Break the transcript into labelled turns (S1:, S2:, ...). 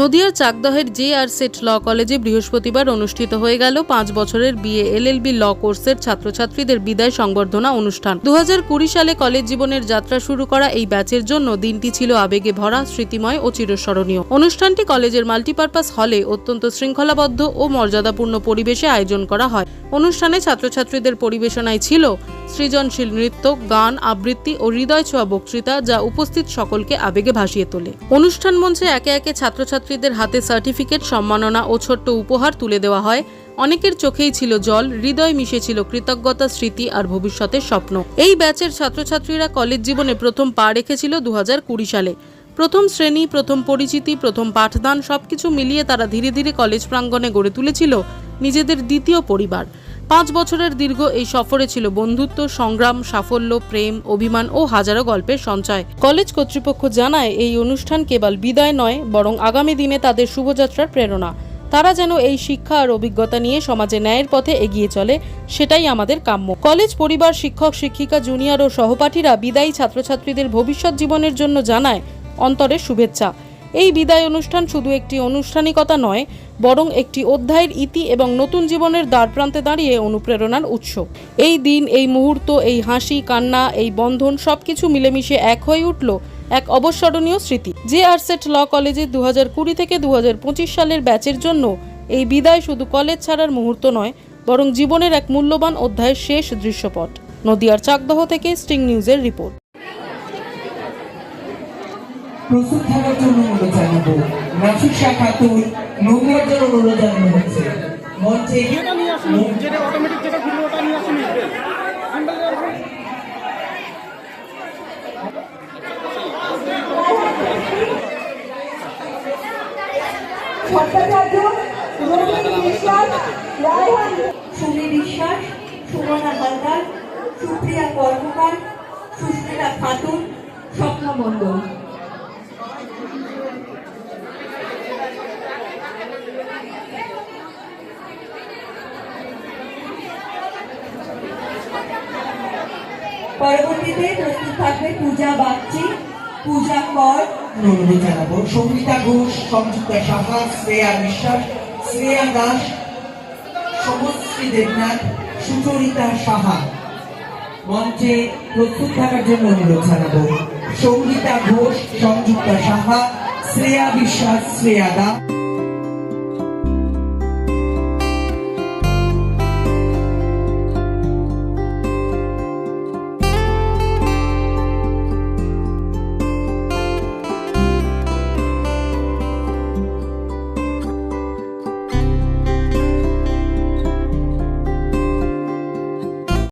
S1: নদিয়ার চাকদহের J R set ল কলেজে বৃহস্পতিবার অনুষ্ঠিত হয়ে গেল পাঁচ বছরের বিএ বি ল কোর্সের ছাত্রছাত্রীদের বিদায় সংবর্ধনা অনুষ্ঠান। দু সালে কলেজ জীবনের যাত্রা শুরু করা এই ব্যাচের জন্য দিনটি ছিল আবেগে ভরা, স্মৃতিময় ও চিরস্মরণীয়। অনুষ্ঠানটি কলেজের মাল্টিপারপাস হলে অত্যন্ত শৃঙ্খলাবদ্ধ ও মর্যাদাপূর্ণ পরিবেশে আয়োজন করা হয়। অনুষ্ঠানে ছাত্রছাত্রীদের পরিবেশনায় ছিল সৃজনশীল নৃত্য, গান, আবৃত্তি ও হৃদয় ছোঁয়া বক্তৃতা যা উপস্থিত সকলকে আবেগে ভাসিয়ে তোলে। অনুষ্ঠান মঞ্চে একে একে ছাত্রছাত্রীদের হাতে সার্টিফিকেট, সম্মাননা ও ছোট্ট উপহার তুলে দেওয়া হয়। অনেকের চোখেই ছিল জল, হৃদয় মিশে ছিল কৃতজ্ঞতা, স্মৃতি আর ভবিষ্যতের স্বপ্ন। এই ব্যাচের ছাত্রছাত্রীরা কলেজ জীবনে প্রথম পা রেখেছিল দু সালে। প্রথম শ্রেণি, প্রথম পরিচিতি, প্রথম পাঠদান সবকিছু মিলিয়ে তারা ধীরে ধীরে কলেজ প্রাঙ্গণে গড়ে তুলেছিল। নিজেদের দ্বিতীয় পরিবার। পাঁচ বছরের দীর্ঘ এই সফরে ছিল বন্ধুত্ব, সংগ্রাম, সাফল্য, প্রেম, অভিমান ও হাজারো গল্পের সঞ্চয়। কলেজ কর্তৃপক্ষ জানায়, এই অনুষ্ঠান কেবল বিদায় নয়, বরং আগামী দিনে তাদের শুভযাত্রার প্রেরণা। তারা যেন এই শিক্ষা আর অভিজ্ঞতা নিয়ে সমাজে ন্যায়ের পথে এগিয়ে চলে, সেটাই আমাদের কাম্য। কলেজ পরিবার, শিক্ষক, শিক্ষিকা, জুনিয়র ও সহপাঠীরা বিদায়ী ছাত্রছাত্রীদের ভবিষ্যৎ জীবনের জন্য জানায়, অন্তরের শুভেচ্ছা। এই বিদায় অনুষ্ঠান শুধু একটি আনুষ্ঠানিকতা নয়, বরং একটি অধ্যায়ের ইতি এবং নতুন জীবনের দ্বারপ্রান্তে দাঁড়িয়ে অনুপ্রেরণার উৎস। এই দিন, এই মুহূর্ত, এই হাসি, কান্না, এই বন্ধন সবকিছু মিলেমিশে এক হয়ে উঠল এক অবস্মরণীয় স্মৃতি। জে আরসেট ল কলেজে দু কুড়ি থেকে দু সালের ব্যাচের জন্য এই বিদায় শুধু কলেজ ছাড়ার মুহূর্ত নয়, বরং জীবনের এক মূল্যবান অধ্যায়ের শেষ দৃশ্যপট। নদিয়ার চাকদহ থেকে স্টিং নিউজের রিপোর্ট।
S2: প্রস্তুত থাকার জন্য অনুরোধ জানাব নাফিসা খাতুন জন্য অনুরোধ জানানো হচ্ছে মঞ্চে
S3: সুমি বিশ্বাস সুমনা হালদার সুপ্রিয়া কর্মকার, সুস্মিতা খাতুন, স্বপ্ন মণ্ডল। পরবর্তীতে প্রস্তুত থাকবে পূজা বাগচি, পূজা কর।
S2: অনুরোধ জানাব। সঙ্গীতা ঘোষ, সংযুক্তা সাহা শ্রেয়া বিশ্বাস, শ্রেয়া দাস, সমশ্রী দেবনাথ, সুচরিতা সাহা। মঞ্চে প্রস্তুত থাকার জন্য অনুরোধ জানাব। সঙ্গীতা ঘোষ, সংযুক্তা সাহা শ্রেয়া বিশ্বাস, শ্রেয়া দাস।